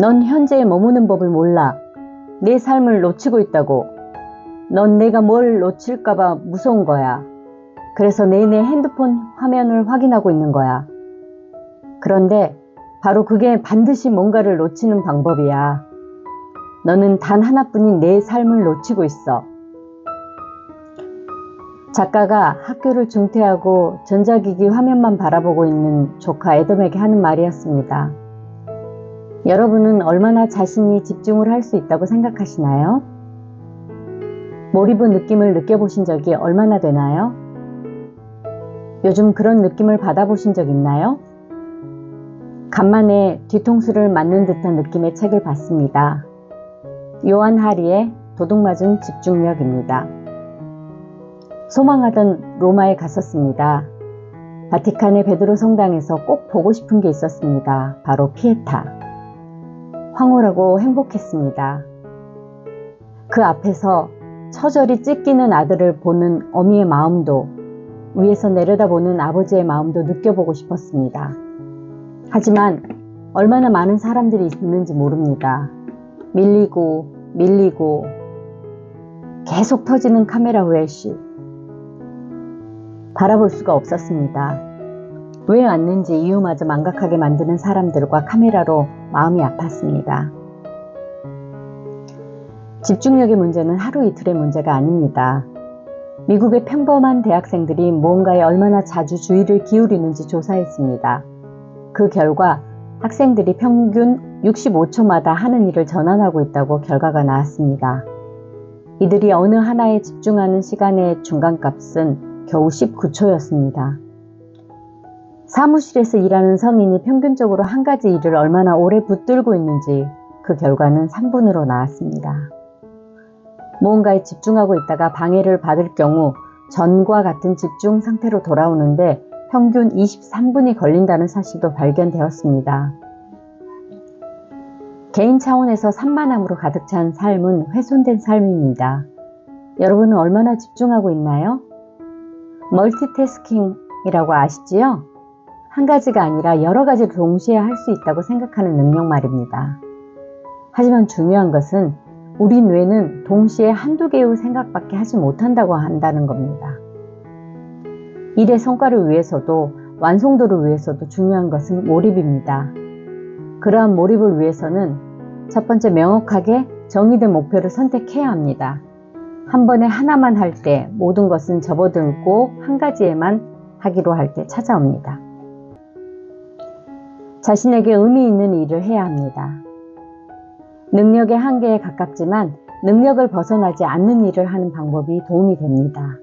넌 현재에 머무는 법을 몰라. 내 삶을 놓치고 있다고. 넌 내가 뭘 놓칠까봐 무서운 거야. 그래서 내내 핸드폰 화면을 확인하고 있는 거야. 그런데 바로 그게 반드시 뭔가를 놓치는 방법이야. 너는 단 하나뿐인 내 삶을 놓치고 있어. 작가가 학교를 중퇴하고 전자기기 화면만 바라보고 있는 조카 애덤에게 하는 말이었습니다. 여러분은 얼마나 자신이 집중을 할 수 있다고 생각하시나요? 몰입의 느낌을 느껴보신 적이 얼마나 되나요? 요즘 그런 느낌을 받아보신 적 있나요? 간만에 뒤통수를 맞는 듯한 느낌의 책을 봤습니다. 요한 하리의 도둑맞은 집중력입니다. 소망하던 로마에 갔었습니다. 바티칸의 베드로 성당에서 꼭 보고 싶은 게 있었습니다. 바로 피에타. 황홀하고 행복했습니다. 그 앞에서 처절히 찢기는 아들을 보는 어미의 마음도 위에서 내려다보는 아버지의 마음도 느껴보고 싶었습니다. 하지만 얼마나 많은 사람들이 있는지 모릅니다. 밀리고 밀리고 계속 터지는 카메라 후레쉬 바라볼 수가 없었습니다. 왜 왔는지 이유마저 망각하게 만드는 사람들과 카메라로 마음이 아팠습니다. 집중력의 문제는 하루 이틀의 문제가 아닙니다. 미국의 평범한 대학생들이 무언가에 얼마나 자주 주의를 기울이는지 조사했습니다. 그 결과 학생들이 평균 65초마다 하는 일을 전환하고 있다고 결과가 나왔습니다. 이들이 어느 하나에 집중하는 시간의 중간값은 겨우 19초였습니다. 사무실에서 일하는 성인이 평균적으로 한 가지 일을 얼마나 오래 붙들고 있는지 그 결과는 3분으로 나왔습니다. 무언가에 집중하고 있다가 방해를 받을 경우 전과 같은 집중 상태로 돌아오는데 평균 23분이 걸린다는 사실도 발견되었습니다. 개인 차원에서 산만함으로 가득 찬 삶은 훼손된 삶입니다. 여러분은 얼마나 집중하고 있나요? 멀티태스킹이라고 아시지요? 한 가지가 아니라 여러 가지를 동시에 할 수 있다고 생각하는 능력 말입니다. 하지만 중요한 것은 우리 뇌는 동시에 한두 개의 생각밖에 하지 못한다고 한다는 겁니다. 일의 성과를 위해서도 완성도를 위해서도 중요한 것은 몰입입니다. 그러한 몰입을 위해서는 첫 번째 명확하게 정의된 목표를 선택해야 합니다. 한 번에 하나만 할 때 모든 것은 접어들고 한 가지에만 하기로 할 때 찾아옵니다. 자신에게 의미 있는 일을 해야 합니다. 능력의 한계에 가깝지만 능력을 벗어나지 않는 일을 하는 방법이 도움이 됩니다.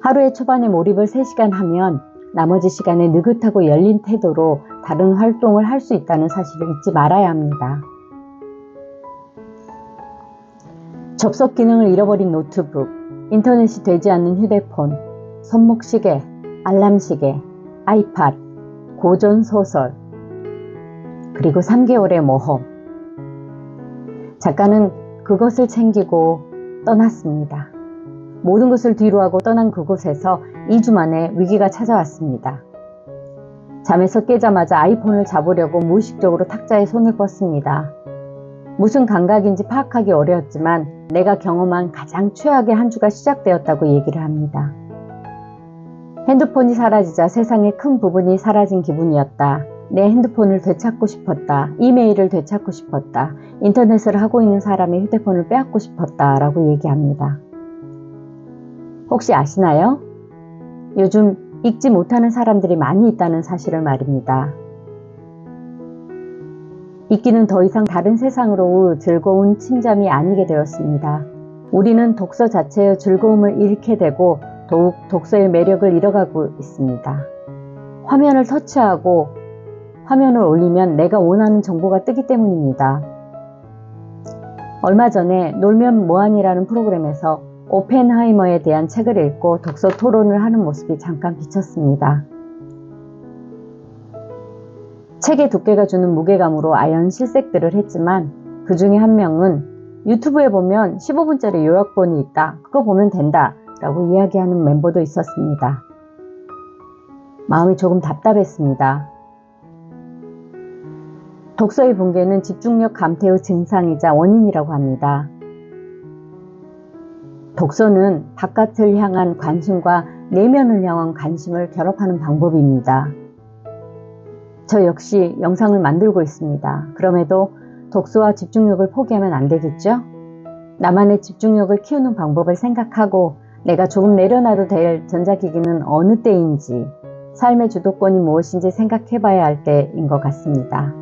하루의 초반에 몰입을 3시간 하면 나머지 시간에 느긋하고 열린 태도로 다른 활동을 할 수 있다는 사실을 잊지 말아야 합니다. 접속 기능을 잃어버린 노트북, 인터넷이 되지 않는 휴대폰, 손목시계, 알람시계, 아이팟, 고전 소설, 그리고 3개월의 모험. 작가는 그것을 챙기고 떠났습니다. 모든 것을 뒤로하고 떠난 그곳에서 2주 만에 위기가 찾아왔습니다. 잠에서 깨자마자 아이폰을 잡으려고 무의식적으로 탁자에 손을 뻗습니다. 무슨 감각인지 파악하기 어려웠지만 내가 경험한 가장 최악의 한 주가 시작되었다고 얘기를 합니다. 핸드폰이 사라지자 세상의 큰 부분이 사라진 기분이었다. 내 핸드폰을 되찾고 싶었다. 이메일을 되찾고 싶었다. 인터넷을 하고 있는 사람의 휴대폰을 빼앗고 싶었다. 라고 얘기합니다. 혹시 아시나요? 요즘 읽지 못하는 사람들이 많이 있다는 사실을 말입니다. 읽기는 더 이상 다른 세상으로 즐거운 침잠이 아니게 되었습니다. 우리는 독서 자체의 즐거움을 잃게 되고 더욱 독서의 매력을 잃어가고 있습니다. 화면을 터치하고 화면을 올리면 내가 원하는 정보가 뜨기 때문입니다. 얼마 전에 놀면 뭐하니라는 프로그램에서 오펜하이머에 대한 책을 읽고 독서 토론을 하는 모습이 잠깐 비쳤습니다. 책의 두께가 주는 무게감으로 아연 실색들을 했지만 그 중에 한 명은 유튜브에 보면 15분짜리 요약본이 있다. 그거 보면 된다. 라고 이야기하는 멤버도 있었습니다. 마음이 조금 답답했습니다. 독서의 붕괴는 집중력 감퇴의 증상이자 원인이라고 합니다. 독서는 바깥을 향한 관심과 내면을 향한 관심을 결합하는 방법입니다. 저 역시 영상을 만들고 있습니다. 그럼에도 독서와 집중력을 포기하면 안 되겠죠? 나만의 집중력을 키우는 방법을 생각하고 내가 조금 내려놔도 될 전자기기는 어느 때인지 삶의 주도권이 무엇인지 생각해 봐야 할 때인 것 같습니다.